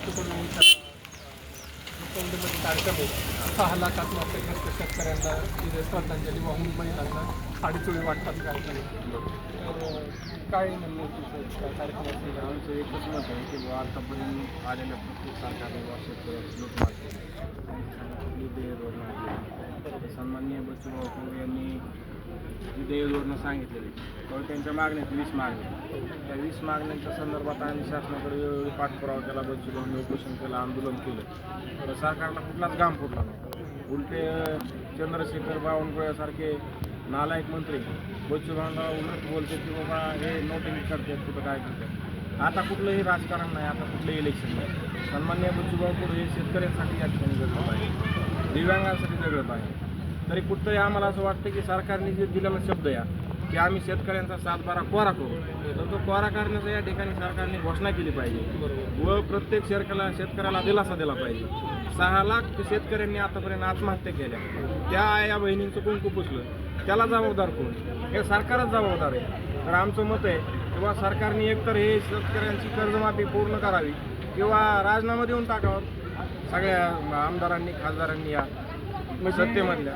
पक्षाकडून मुख्यमंत्र्यांमध्ये कार्यक्रम सहा लाख आत्महत्याग्रस्त शेतकऱ्यांना तिथे श्रद्धांजली वाहून महिलांना साडीचोळी वाटतात कार्यक्रम तर काय म्हणणं तुमचं कार्यक्रमाचं आमचं एकच मत आहे की बुवा आतापर्यंत आलेल्या प्रत्येक सरकारने शेतकऱ्याची कुठली बच्चूभाऊ यांनी जी सांगितलेले सांगितलेली तर त्यांच्या मागण्यात वीस मागण्या त्या वीस मागण्यांच्या संदर्भात आम्ही शासनाकडे वेळोवेळी पाठपुरावा केला बच्चूभाऊंनी उपोषण केलं आंदोलन केलं. तर सरकारला कुठलाच गाम फुटला नाही. उलटे चंद्रशेखर बावनकुळ्यासारखे नालायक मंत्री बच्चूभाऊंना उलट बोलते की बाबा हे नोटिंग करतात कुठं काय करतात. आता कुठलंही राजकारण नाही आता कुठलंही इलेक्शन नाही. सन्मान्य बच्चूभाऊ पुढे हे शेतकऱ्यांसाठी या ठिकाणी जगत आहे दिव्यांगांसाठी जगत आहे तरी कुठंही आम्हाला असं वाटतं की सरकारने जे दिलेला शब्द या की आम्ही शेतकऱ्यांचा सातबारा कोरा करू तर तो कोरा करण्याचा या ठिकाणी सरकारने घोषणा केली पाहिजे. व प्रत्येक शेतकऱ्याला शेतकऱ्याला दिलासा दिला पाहिजे. सहा लाख शेतकऱ्यांनी आतापर्यंत आत्महत्या केल्या. त्या आया बहिणींचं कुंकू पुसलं? त्याला जबाबदार कोण? हे सरकारच जबाबदार आहे. तर आमचं मत आहे किंवा सरकारने एकतर हे शेतकऱ्यांची कर्जमाफी पूर्ण करावी किंवा राजीनामा देऊन टाकावं. सगळ्या आमदारांनी खासदारांनी या सत्तेमधल्या.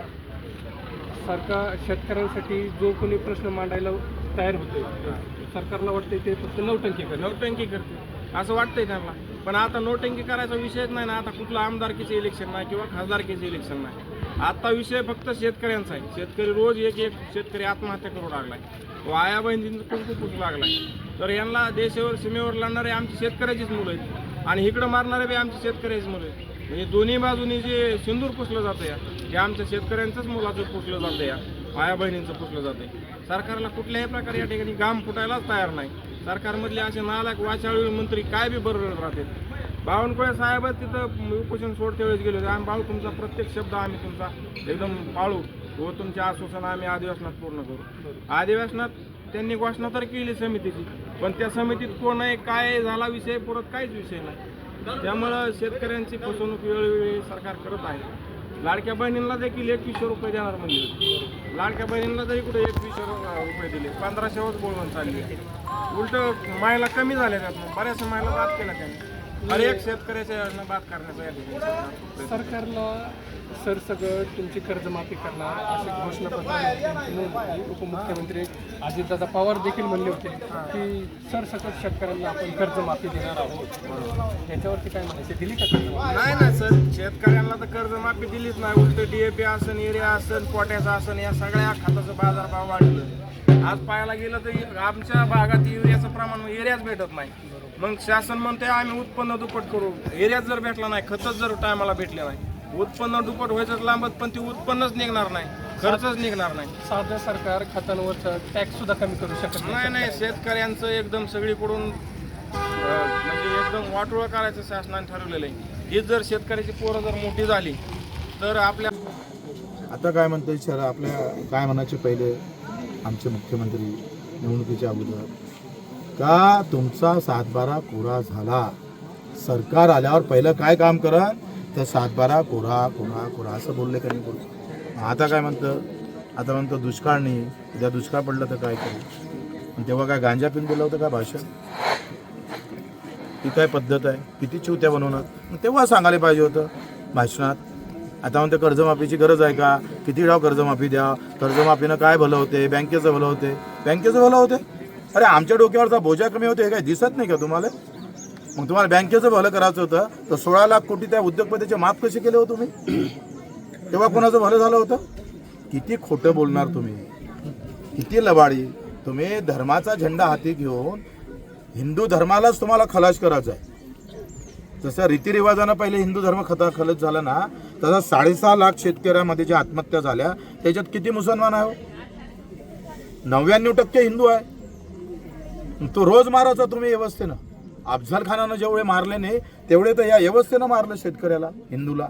सरकार शेतकऱ्यांसाठी जो कोणी प्रश्न मांडायला तयार होते सरकारला वाटते ते फक्त नौटंकी करते नोटंकी करते असं वाटतंय त्यांना. पण आता नोटंकी करायचा विषयच नाही ना. आता कुठलं आमदारकीचं इलेक्शन नाही किंवा खासदारकीचं इलेक्शन नाही. आता विषय फक्त शेतकऱ्यांचा आहे. शेतकरी रोज एक एक शेतकरी आत्महत्या करू लागलाय. वाया बहिणींचं कुंकू फुटू लागलाय? तर यांना देशावर सीमेवर लढणारे आमची शेतकऱ्याचीच मुलं आहेत. आणि इकडं मारणारे बी आमचे शेतकऱ्याचीच मुलं आहेत. म्हणजे दोन्ही बाजूनी जे सिंदूर पुसलं जातं या ते आमच्या शेतकऱ्यांचंच मुलाचं पुसलं जातं या माया बहिणींचं पुसलं जाते सरकारला कुठल्याही प्रकारे या ठिकाणी गाम फुटायलाच तयार नाही. सरकारमधले असे नालायक वाचाळू मंत्री काय बी बरोबर राहतात बावनकुळे साहेब तिथं उपोषण सोडते वेळेस गेले होते. आम्ही बाळू तुमचा प्रत्येक शब्द आम्ही तुमचा एकदम पाळू व तुमचे आश्वासन आम्ही अधिवेशनात पूर्ण करू. अधिवेशनात त्यांनी घोषणा तर केली समितीची पण त्या समितीत कोण आहे काय झाला विषय परत काहीच विषय नाही. त्यामुळं शेतकऱ्यांची फसवणूक वेळोवेळी सरकार करत आहे. लाडक्या बहिणींना देखील एकवीसशे रुपये देणार म्हणजे लाडक्या बहिणींना तरी कुठे एकवीसशे रुपये दिले पंधराशेवरच बोलवून चालली उलट मायला कमी झाल्या त्यातनं. बऱ्याचशा मायला बाद केला त्यांनी. हर एक शेतकऱ्याच्या योजना बाद करण्याचा या ठिकाणी सरकार सरकारला सरसगट तुमची कर्जमाफी करणार असे घोषणापत्र उपमुख्यमंत्री अजितदादा पवार देखील म्हणले होते की सरसकट शेतकऱ्यांना आपण कर्जमाफी देणार आहोत. याच्यावरती काय म्हणायचे? दिली का? नाही ना सर. शेतकऱ्यांना तर कर्जमाफी दिलीच नाही. उलट डीएपी असन एरिया असन पोट्याचं असन या सगळ्या खताचं बाजारभाव वाढलं. आज पाहायला गेलं तर आमच्या भागात युरियाचं प्रमाण एरियाच भेटत नाही. मग शासन म्हणते आम्ही उत्पन्न दुप्पट करू. एरियात जर भेटला नाही खतच जर टायमाला भेटले नाही. उत्पन्न दुप्पट व्हायचंच लांबत पण ते उत्पन्नच निघणार नाही. खर्चच निघणार नाही. साधं सरकार खतांवरचं टॅक्स सुद्धा कमी करू शकत नाही. नाही शेतकऱ्यांचं एकदम सगळीकडून म्हणजे एकदम वाटोळं करायचं शासनाने ठरवलेलं आहे. हीच जर शेतकऱ्याची पोरं जर मोठी झाली तर आपल्या आता काय म्हणता सर आपल्या काय म्हणायचे पहिले? आमचे मुख्यमंत्री निवडणुकीच्या अगोदर का तुमचा सातबारा कोरा झाला? सरकार आल्यावर पहिलं काय काम करा तर सातबारा कोरा कोरा कोरा असं बोलले का नाही बोल आता काय म्हणतं? आता म्हणतो दुष्काळ नाही. उद्या दुष्काळ पडलं तर काय करू? आणि तेव्हा काय गांजा पिऊन दिलं होतं का भाषण? ती काय पद्धत आहे? किती चिवत्या बनवणार? मग तेव्हा सांगायला पाहिजे होतं. भाषणात आता म्हणते कर्जमाफीची गरज आहे का? किती डाव कर्जमाफी द्या? कर्जमाफीनं काय भलं होते? बँकेचं भलं होते? बँकेचं भलं होते? अरे आमच्या डोक्यावरचा बोजा कमी होते हे काय दिसत नाही का तुम्हाला? मग तुम्हाला बँकेचं भलं करायचं होतं तर सोळा लाख कोटी त्या उद्योगपतीचे माफ कसे केले हो तुम्ही? तेव्हा कोणाचं भलं झालं होतं? किती खोटं बोलणार तुम्ही? किती लबाडी? तुम्ही धर्माचा झेंडा हाती घेऊन हिंदू धर्मालाच तुम्हाला खलाश करायचा आहे जसं रीतिरिवाजानं पहिले हिंदू धर्म खता खलत झाला ना तसा साडेसहा लाख शेतकऱ्यामध्ये ज्या आत्महत्या झाल्या त्याच्यात किती मुसलमान आहे हो? नव्याण्णव टक्के हिंदू आहे. तो रोज मारायचा तुम्ही व्यवस्थेनं. अफजल खानानं जेवढे मारले नाही तेवढे तर या व्यवस्थेनं मारलं शेतकऱ्याला हिंदूला.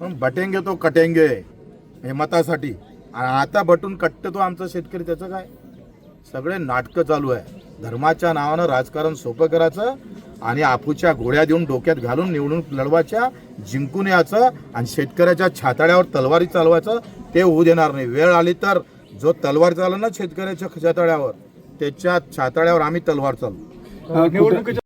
पण बटेंगे तो कटेंगे हे मतासाठी आणि आता बटून कट्ट तो आमचा शेतकरी त्याचं काय? सगळे नाटकं चालू आहे. धर्माच्या नावानं राजकारण सोपं करायचं आणि आपूच्या गोळ्या देऊन डोक्यात घालून निवडून लढवायच्या जिंकून यायचं आणि शेतकऱ्याच्या छाताड्यावर तलवारी चालवायचं ते होऊ देणार नाही. वेळ आली तर जो तलवार चालला ना शेतकऱ्याच्या छाताड्यावर त्याच्या छाताड्यावर आम्ही तलवार चालू निवडणुकीच्या